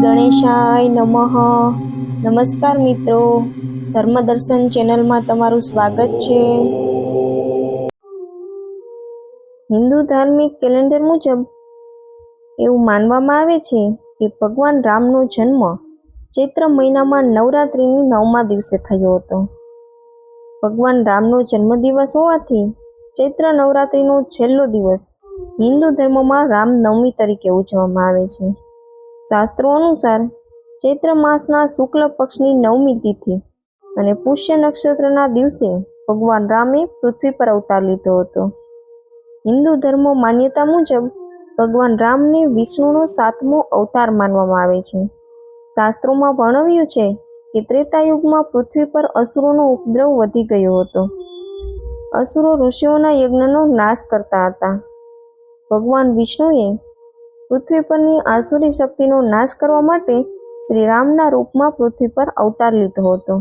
ગણેશાય નમઃ. નમસ્કાર મિત્રો. ધર્મદર્શન ચેનલમાં તમારું સ્વાગત છે. હિન્દુ ધાર્મિક કેલેન્ડર મુજબ એવું માનવામાં આવે છે કે ભગવાન રામનો જન્મ ચૈત્ર મહિનામાં નવરાત્રિની નવમા દિવસે થયો હતો. ભગવાન રામનો જન્મદિવસ હોવાથી ચૈત્ર નવરાત્રિનો છેલ્લો દિવસ હિન્દુ ધર્મમાં રામનવમી તરીકે ઉજવવામાં આવે છે. શાસ્ત્રો અનુસાર ચૈત્ર માસના શુક્લ પક્ષની નવમી તિથિ અને પુષ્ય નક્ષત્રના દિવસે ભગવાન રામે પૃથ્વી પર અવતાર લીધો હતો. હિન્દુ ધર્મ માન્યતા મુજબ ભગવાન રામને વિષ્ણુનો સાતમો અવતાર માનવામાં આવે છે. શાસ્ત્રોમાં વર્ણવ્યું છે કે ત્રેતાયુગમાં પૃથ્વી પર અસુરોનો ઉપદ્રવ વધી ગયો હતો. અસુરો ઋષિઓના યજ્ઞનો નાશ કરતા હતા. ભગવાન વિષ્ણુએ પૃથ્વી પરની આસુરી શક્તિનો નાશ કરવા માટે શ્રી રામના રૂપમાં પૃથ્વી પર અવતાર લીધો હતો.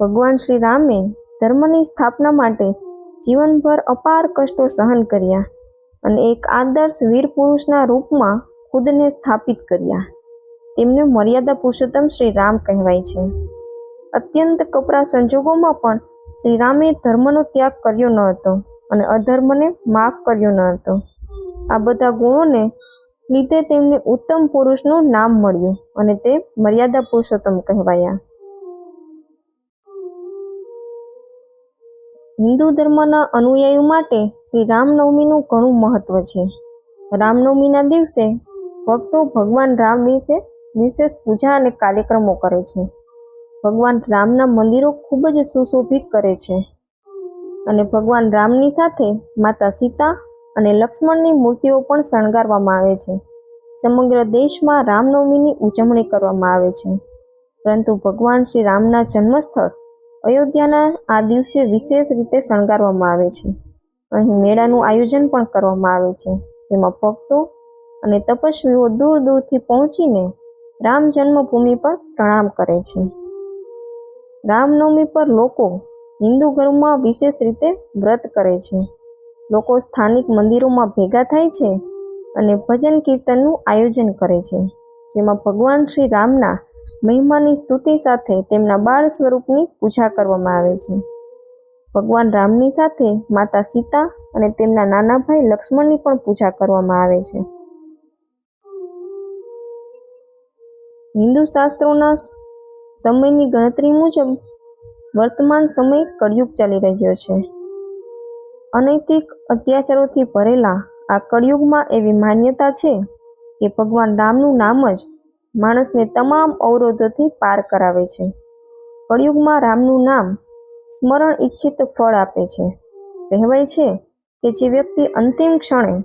ભગવાન શ્રી રામે ધર્મની સ્થાપના માટે જીવનભર અપાર કષ્ટો સહન કર્યા અને એક આદર્શ વીર પુરુષના રૂપમાં ખુદને સ્થાપિત કર્યા. તેમને મર્યાદા પુરુષોત્તમ શ્રી રામ કહેવાય છે. અત્યંત કપરા સંજોગોમાં પણ શ્રી રામે ધર્મનો ત્યાગ કર્યો ન હતો અને અધર્મને માફ કર્યો ન હતો. આ બધા ગુણોને લીધે તેમને ઉત્તમ પુરુષનું નામ મળ્યું અને તે મર્યાદા પુરુષોત્તમ કહેવાયા. હિન્દુ ધર્મના અનુયાયીઓ માટે શ્રી રામનવમીનું ઘણું મહત્વ છે. રામનવમીના દિવસે ભક્તો ભગવાન રામ વિશે વિશેષ પૂજા અને કાર્યક્રમો કરે છે. ભગવાન રામના મંદિરો ખૂબ જ સુશોભિત કરે છે અને ભગવાન રામની સાથે માતા સીતા અને લક્ષ્મણની મૂર્તિઓ પણ શણગારવામાં આવે છે. સમગ્ર દેશમાં રામનવમીની ઉજવણી કરવામાં આવે છે. પરંતુ ભગવાન શ્રી રામના જન્મસ્થળ અયોધ્યાના આ દિવસે વિશેષ રીતે શણગારવામાં આવે છે. અહીં મેળાનું આયોજન પણ કરવામાં આવે છે, જેમાં ભક્તો અને તપસ્વીઓ દૂર દૂરથી પહોંચીને રામ જન્મભૂમિ પર પ્રણામ કરે છે. રામનવમી પર લોકો હિન્દુ ઘરમાં વિશેષ રીતે વ્રત કરે છે. લોકો સ્થાનિક મંદિરોમાં ભેગા થાય છે અને ભજન કીર્તનનું આયોજન કરે છે. જેમાં ભગવાન શ્રી રામના મહિમાની સ્તુતિ સાથે તેમના બાળ સ્વરૂપની પૂજા કરવામાં આવે છે. ભગવાન રામની સાથે માતા સીતા અને તેમના નાના ભાઈ લક્ષ્મણની પણ પૂજા કરવામાં આવે છે. હિન્દુ શાસ્ત્રોના સમયની ગણતરી મુજબ વર્તમાન સમય કળિયુગ ચાલી રહ્યો છે. અનૈતિક અત્યાચારોથી ભરેલા આ કળિયુગમાં એવી માન્યતા છે કે ભગવાન રામનું નામ જ માણસને તમામ અવરોધોથી પાર કરાવે છે. કળિયુગમાં રામનું નામ સ્મરણ ઈચ્છિત ફળ આપે છે. કહેવાય છે કે જે વ્યક્તિ અંતિમ ક્ષણે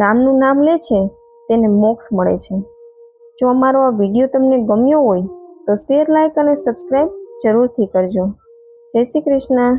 રામનું નામ લે છે, તેને મોક્ષ મળે છે. જો અમારો આ વીડિયો તમને ગમ્યો હોય તો શેર લાઇક અને સબસ્ક્રાઈબ જરૂરથી કરજો. જય શ્રી કૃષ્ણ.